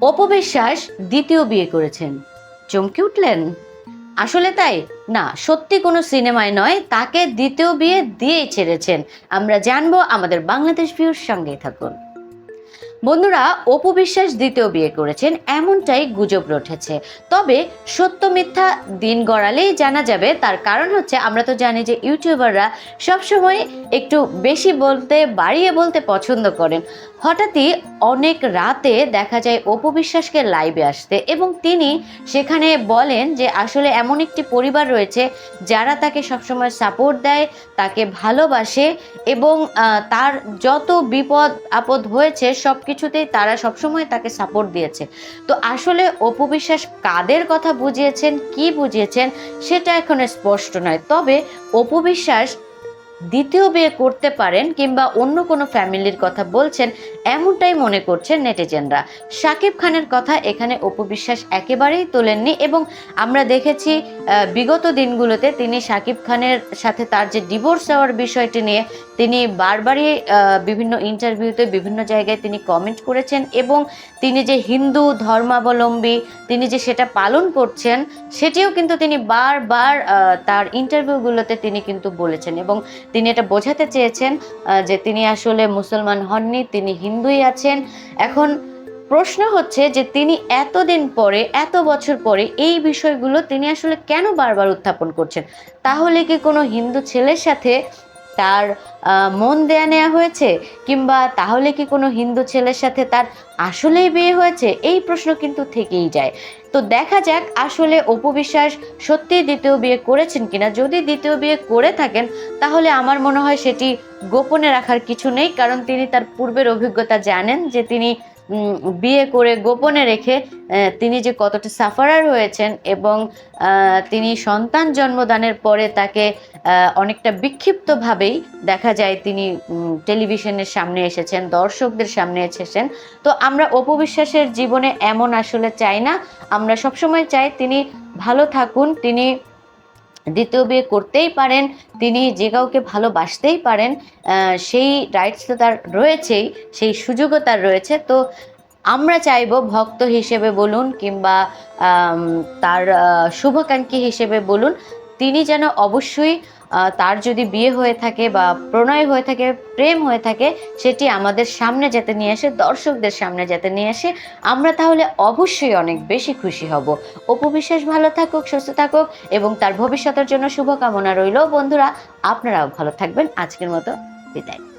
অপবিশ্বাস দ্বিতীয় বিয়ে করেছেন। চমকে উঠলেন? আসলে তাই? না, সত্যি কোনো সিনেমায় নয়, তাকে দ্বিতীয় বিয়ে দিয়েই ছেড়েছেন। আমরা জানব আমাদের বাংলাদেশ ভিউর সঙ্গেই থাকুন। বন্ধুরা, অপু বিশ্বাস দ্বিতীয় বিয়ে করেছেন, এমনটাই গুজব রটেছে। তবে সত্য মিথ্যা দিন গড়ালেই জানা যাবে, তার কারণ হচ্ছে আমরা তো জানি যে ইউটিউবাররা সবসময় একটু বেশি বলতে, বাড়িয়ে বলতে পছন্দ করেন। হঠাৎই অনেক রাতে দেখা যায় অপু বিশ্বাসকে লাইভে আসতে এবং তিনি সেখানে বলেন যে আসলে এমন একটি পরিবার রয়েছে যারা তাকে সবসময় সাপোর্ট দেয়, তাকে ভালোবাসে এবং তার যত বিপদ আপদ হয়েছে সব কিছুতেই তারা সবসময় তাকে সাপোর্ট দিয়েছে। তো আসলে অপু বিশ্বাস কাদের কথা বুঝিয়েছেন, কি বুঝিয়েছেন, সেটা এখন স্পষ্ট নয়। তবে অপু বিশ্বাস দ্বিতীয় বিয়ে করতে পারেন কিংবা অন্য কোনো ফ্যামিলির কথা বলছেন, এমনটাই মনে করছেন নেটিজেনরা। শাকিব খানের কথা এখানে অপবিশ্বাস একেবারেই তোলেননি এবং আমরা দেখেছি বিগত দিনগুলোতে তিনি শাকিব খানের সাথে তার যে ডিভোর্স হওয়ার বিষয়টি নিয়ে তিনি বারবারই বিভিন্ন ইন্টারভিউতে বিভিন্ন জায়গায় তিনি কমেন্ট করেছেন এবং তিনি যে হিন্দু ধর্মাবলম্বী, তিনি যে সেটা পালন করছেন, সেটিও কিন্তু তিনি বারবার তার ইন্টারভিউগুলোতে তিনি কিন্তু বলেছেন এবং তিনি এটা বোঝাতে চেয়েছেন যে তিনি আসলে মুসলমান হননি, তিনি হিন্দুই আছেন। এখন প্রশ্ন হচ্ছে যে তিনি এতদিন পরে, এত বছর পরে এই বিষয়গুলো তিনি আসলে কেন বারবার উত্থাপন করছেন? তাহলে কি কোনো হিন্দু ছেলের সাথে তার মন দেয়া নেওয়া হয়েছে? কিংবা তাহলে কি কোনো হিন্দু ছেলের সাথে তার আসলেই বিয়ে হয়েছে? এই প্রশ্ন কিন্তু থেকেই যায়। তো দেখা যাক আসলে অপবিশ্বাস সত্যিই দ্বিতীয় বিয়ে করেছেন কিনা। যদি দ্বিতীয় বিয়ে করে থাকেন, তাহলে আমার মনে হয় সেটি গোপনে রাখার কিছু নেই। কারণ তিনি তার পূর্বের অভিজ্ঞতা জানেন যে তিনি বিয়ে করে গোপনে রেখে তিনি যে কতটা সাফারার হয়েছেন এবং তিনি সন্তান জন্মদানের পরে তাকে অনেকটা বিক্ষিপ্তভাবেই দেখা যায় তিনি টেলিভিশনের সামনে এসেছেন, দর্শকদের সামনে এসেছেন। তো আমরা অপবিশ্বাসের জীবনে এমন আসলে চাই না। আমরা সবসময় চাই তিনি ভালো থাকুন, তিনি দ্বিতীয় বিয়ে করতেই পারেন, তিনি যে কাউকে ভালোবাসতেই পারেন সেই রাইটস তো তার রয়েছেই, সেই সুযোগও তার রয়েছে। তো আমরা চাইব ভক্ত হিসেবে বলুন কিংবা তার শুভাকাঙ্ক্ষী হিসেবে বলুন, তিনি যেন অবশ্যই তার যদি বিয়ে হয়ে থাকে বা প্রণয় হয়ে থাকে, প্রেম হয়ে থাকে, সেটি আমাদের সামনে যেতে নিয়ে আসে, দর্শকদের সামনে যেতে নিয়ে আসে, আমরা তাহলে অবশ্যই অনেক বেশি খুশি হব। অপবিশ্বাস ভালো থাকুক, সুস্থ থাকুক এবং তার ভবিষ্যতের জন্য শুভকামনা রইল। বন্ধুরা, আপনারাও ভালো থাকবেন। আজকের মতো বিদায়।